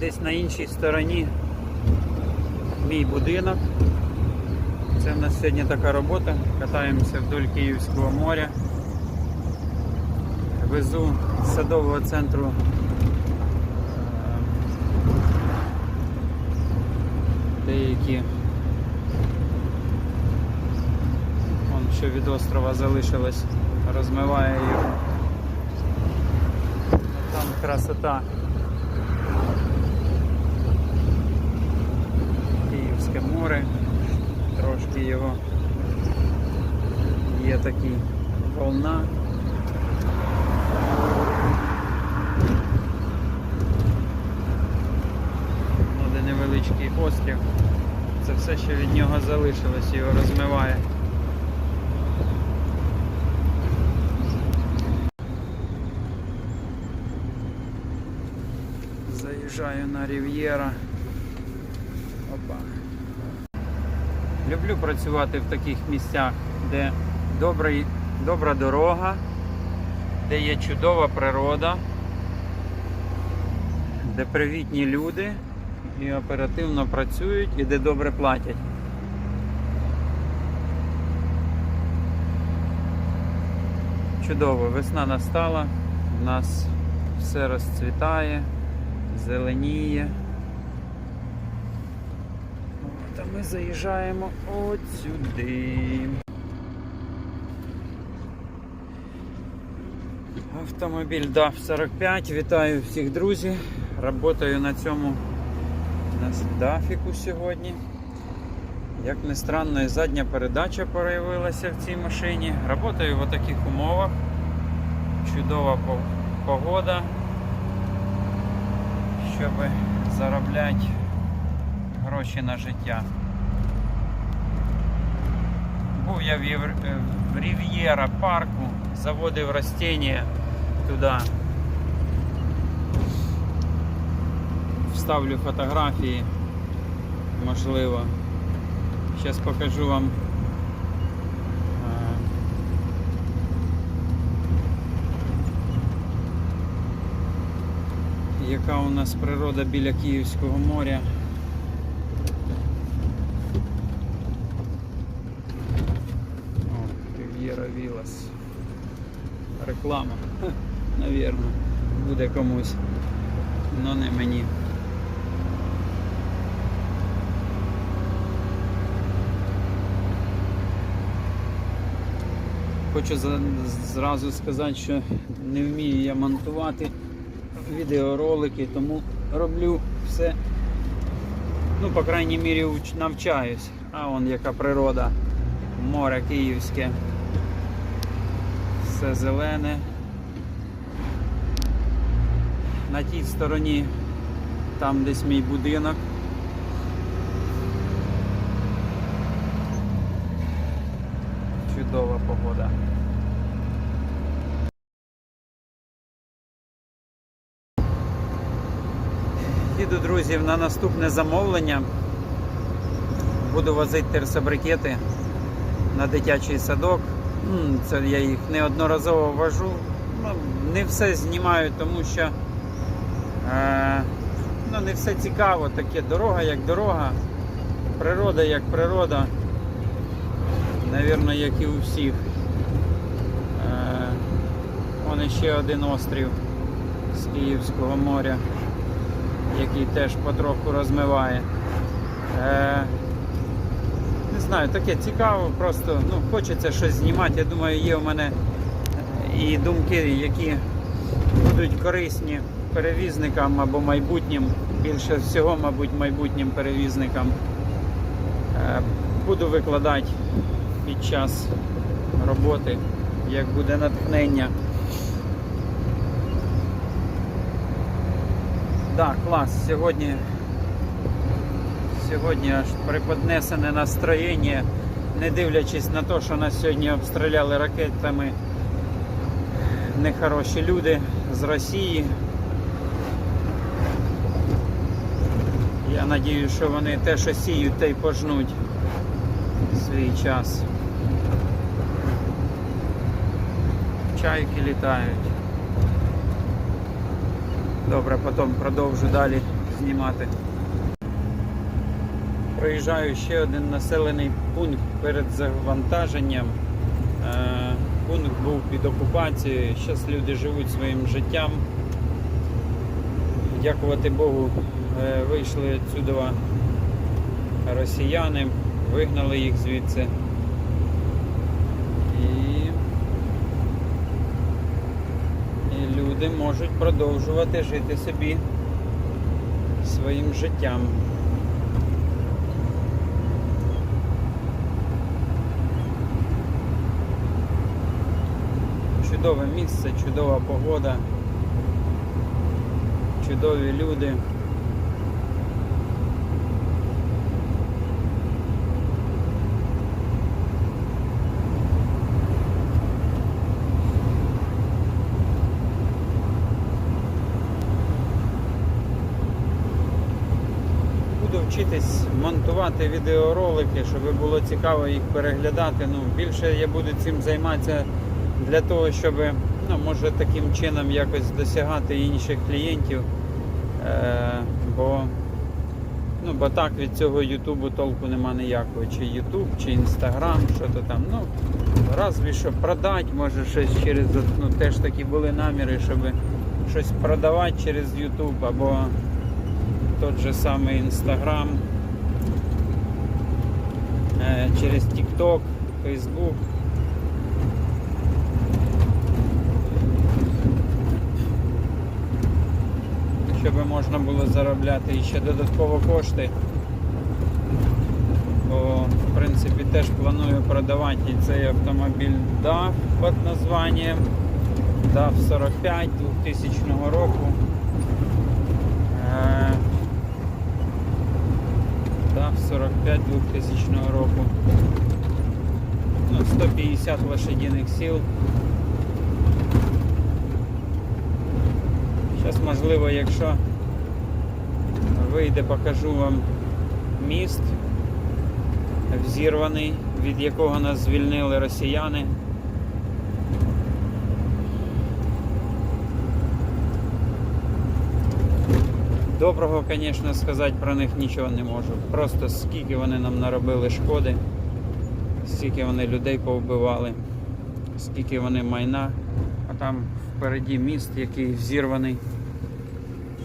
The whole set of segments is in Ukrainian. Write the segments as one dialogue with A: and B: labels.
A: десь на іншій стороні мій будинок. Це в нас сьогодні така робота. Катаємося вдоль Київського моря. Везу з садового центру е, деякі Вон що від острова залишилось, розмиває його. Там красота. Море, трошки його є такий волна. Ну, де невеличкий острів. Це все, що від нього залишилось, його розмиває. Заїжджаю на Рів'єра. Опа. Люблю працювати в таких місцях, де добрий, добра дорога, де є чудова природа, де привітні люди і оперативно працюють і де добре платять. Чудово, весна настала, у нас все розцвітає, зеленіє. От, а ми заїжджаємо от сюди. Автомобіль DAF 45. Вітаю всіх друзі. Работаю на цьому на дафіку сьогодні. Як не странно, і задня передача появилася в цій машині. Работаю в таких умовах. Чудова погода, щоб заробляти гроші на життя. Був я в, Євр... е, в Рів'єра парку, заводив растіння туди. Вставлю фотографії, можливо. Зараз покажу вам. е, Яка у нас природа біля Київського моря. О, Вілас. Реклама. Ха, Навірно, буде комусь. Но не мені. Хочу зразу сказати, що не вмію я монтувати відеоролики, тому роблю все, ну, по крайній мірі, навчаюсь. А вон яка природа, море київське, все зелене. На тій стороні, там десь мій будинок. Чудова погода. Їду, друзів, на наступне замовлення. Буду возити терсобрикети на дитячий садок. М, Це я їх неодноразово вожу. Ну, не все знімаю, тому що е, ну, не все цікаво. Таке дорога як дорога, природа як природа. Навірно, як і у всіх. Е, ще один острів з Київського моря, який теж потроху розмиває. Е, не знаю, таке цікаво, просто ну, хочеться щось знімати. Я думаю, є у мене і думки, які будуть корисні перевізникам або майбутнім, більше всього, мабуть, майбутнім перевізникам. Е, Буду викладати під час роботи, як буде натхнення. Так, клас. Сьогодні, сьогодні аж приподнесене настроєння, не дивлячись на те, що нас сьогодні обстріляли ракетами нехороші люди з Росії. Я надію, що вони те, що сіють, те й пожнуть свій час. Чайки літають. Добре, потім продовжу далі знімати. Проїжджаю ще один населений пункт перед завантаженням. Е, Пункт був під окупацією. Зараз люди живуть своїм життям. Дякувати Богу, е, вийшли відсюди росіяни, вигнали їх звідси. Люди можуть продовжувати жити собі своїм життям. Чудове місце, чудова погода, чудові люди. Вчитись монтувати відеоролики, щоб було цікаво їх переглядати. Ну, більше я буду цим займатися для того, щоб ну, може таким чином якось досягати інших клієнтів. Е, бо, ну, бо так від цього Ютубу толку нема ніякого. Чи Ютуб, чи Інстаграм, що то там. Ну, разві що продати, може щось через ну, теж такі були наміри, щоб щось продавати через Ютуб або тот же самий Інстаграм, е, через TikTok, Facebook. Щоб можна було заробляти ще додатково кошти. Бо, в принципі, теж планую продавати і цей автомобіль DAF під названням DAF 45 2000 року. Е, DAF 45 2000 року. Ну, 150 лошадиних сил. Зараз, можливо, якщо вийде, покажу вам міст взірваний, від якого нас звільнили росіяни. Доброго, звісно, сказати про них нічого не можу. Просто скільки вони нам наробили шкоди, скільки вони людей повбивали, скільки вони майна, а там впереді міст, який взірваний,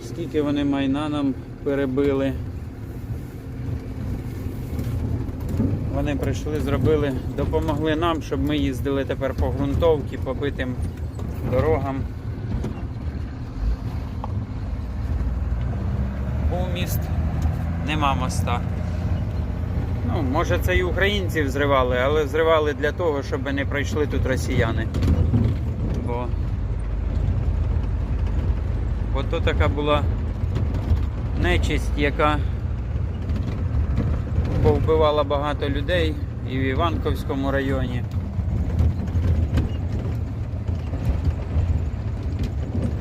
A: скільки вони майна нам перебили. Вони прийшли, зробили, допомогли нам, щоб ми їздили тепер по ґрунтовці, по битим дорогам. Був міст, нема моста. Ну, може це і українці взривали, але взривали для того, щоб не пройшли тут росіяни. Бо, бо то така була нечисть, яка повбивала багато людей і в Іванковському районі.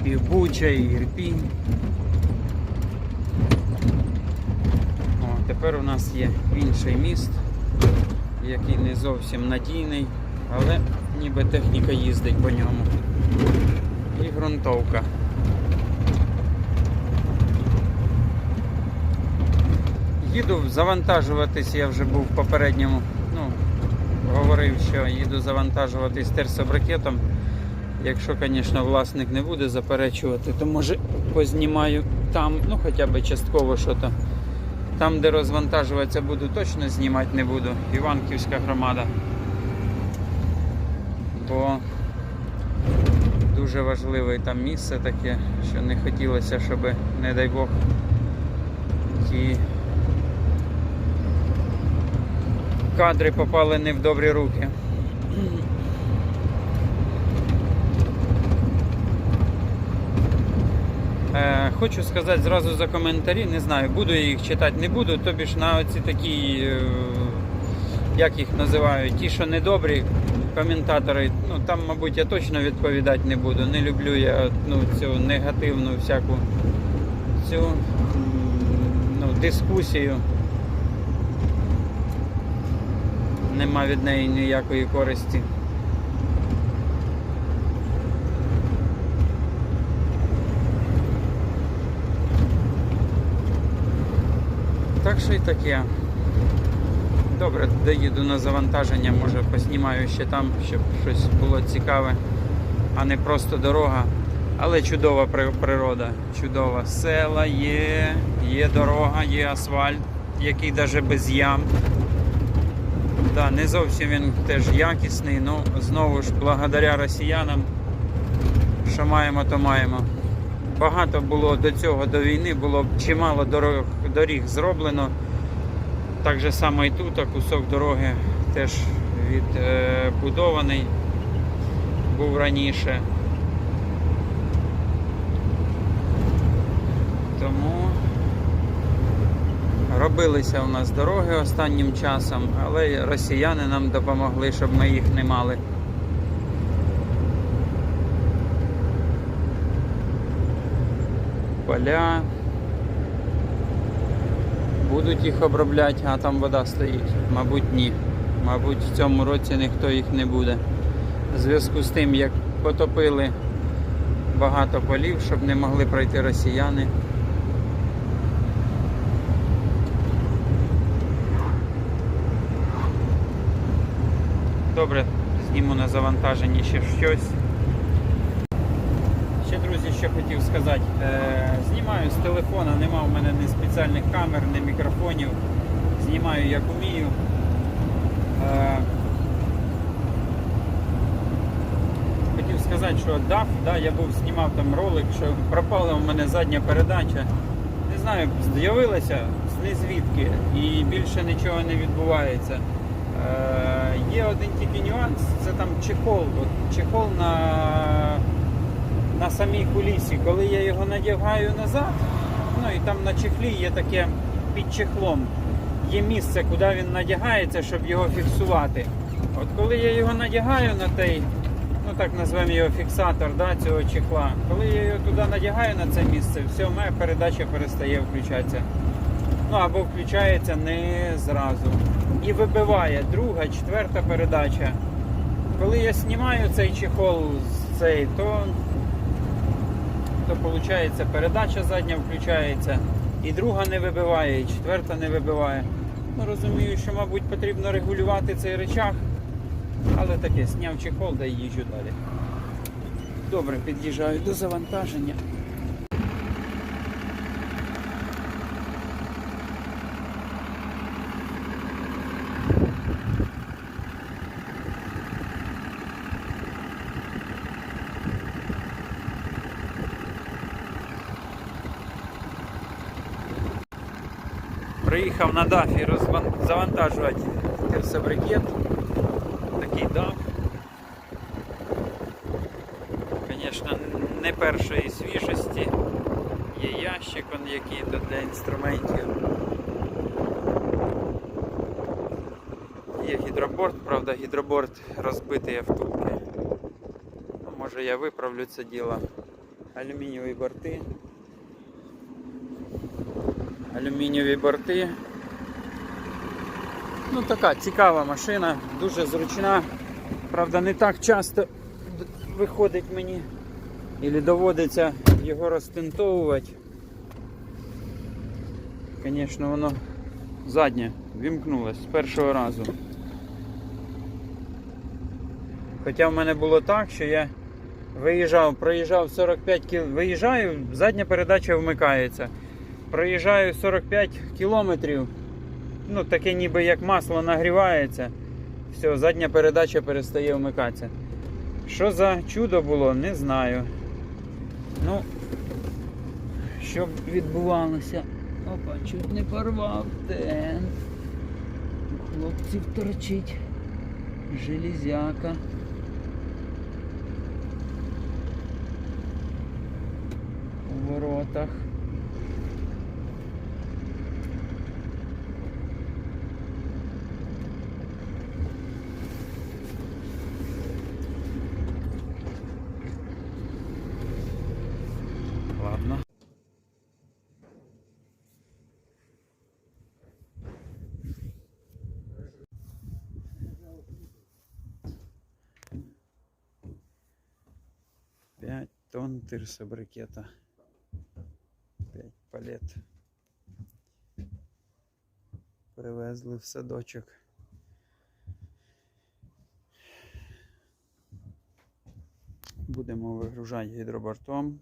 A: І Буча, і Ірпінь. О, тепер у нас є інший міст, який не зовсім надійний, але ніби техніка їздить по ньому. І ґрунтовка. Їду завантажуватись, я вже був в попередньому, ну, говорив, що їду завантажуватись терсобрикетом. Якщо, звісно, власник не буде заперечувати, то може познімаю там, ну хоча б частково що то. Там, де розвантажуватися буду, точно знімати не буду. Іванківська громада. Бо дуже важливе там місце таке, що не хотілося, щоб, не дай Бог, ті кадри попали не в добрі руки. Е, Хочу сказати зразу за коментарі, не знаю, буду я їх читати, не буду, тобі ж на оці такі, е, як їх називають, ті, що недобрі коментатори, ну там, мабуть, я точно відповідати не буду. Не люблю я ну, цю негативну всяку цю ну, дискусію. Нема від неї ніякої користі. так що й таке. Добре, доїду на завантаження, може поснімаю ще там, щоб щось було цікаве, а не просто дорога. Але чудова природа, чудова. Села є, є дорога, є асфальт, який навіть без ям. Да, не зовсім він теж якісний, ну знову ж благодаря росіянам, що маємо, то маємо. Багато було до цього, до війни, було чимало дорог, доріг зроблено. Так же само і тут, а кусок дороги теж відбудований був раніше. Тому робилися у нас дороги останнім часом, але росіяни нам допомогли, щоб ми їх не мали. Поля. Будуть їх обробляти, а там вода стоїть. Мабуть, ні. Мабуть, в цьому році ніхто їх не буде. В зв'язку з тим, як потопили багато полів, щоб не могли пройти росіяни. Добре, зніму на завантаженні ще щось. Ще, друзі, що хотів сказати. Е, знімаю з телефона, нема в мене ні спеціальних камер, ні мікрофонів. Знімаю як вмію. Е, хотів сказати, що DAF, да, я був знімав там ролик, що пропала в мене задня передача. Не знаю, з'явилася з незвідки і більше нічого не відбувається. Е, є один тільки нюанс, це там чехол. От, чехол на, на самій кулісі. Коли я його надягаю назад, ну і там на чехлі є таке під чехлом. Є місце, куди він надягається, щоб його фіксувати. От коли я його надягаю на той, ну так назвемо його фіксатор да, цього чехла, коли я його туди надягаю на це місце, все, моя передача перестає включатися. Ну або включається не зразу. І вибиває друга, четверта передача. Коли я знімаю цей чехол з цей, то, то виходить передача задня включається. І друга не вибиває, і четверта не вибиває. Ну розумію, що, мабуть, потрібно регулювати цей речах. Але таке, зняв чехол да й їжджу далі. Добре, під'їжджаю до завантаження. Приїхав на дафі завантажувати терсобрикет. Такий даф. Звісно, не першої свіжості. Є ящик, он який то для інструментів. Є гідроборд, правда, гідроборд розбитий а. Ну, може я виправлю це діло. Алюмінієві борти. Алюмінієві борти. Ну така цікава машина, дуже зручна. Правда, не так часто виходить мені і доводиться його розтинтовувати. Звісно, воно заднє вімкнулось з першого разу. Хоча в мене було так, що я виїжджав, проїжджав 45 кіл... Виїжджаю, задня передача вмикається. Проїжджаю 45 кілометрів. Ну, таке ніби як масло нагрівається. Все, задня передача перестає вмикатися. Що за чудо було, не знаю. Ну, що б відбувалося. Опа, чуть не порвав тен. Хлопців торчить. Железяка. У воротах. Пять тирса брикета. Пять палет. привезли в садочок. Будемо вигружати гідробортом.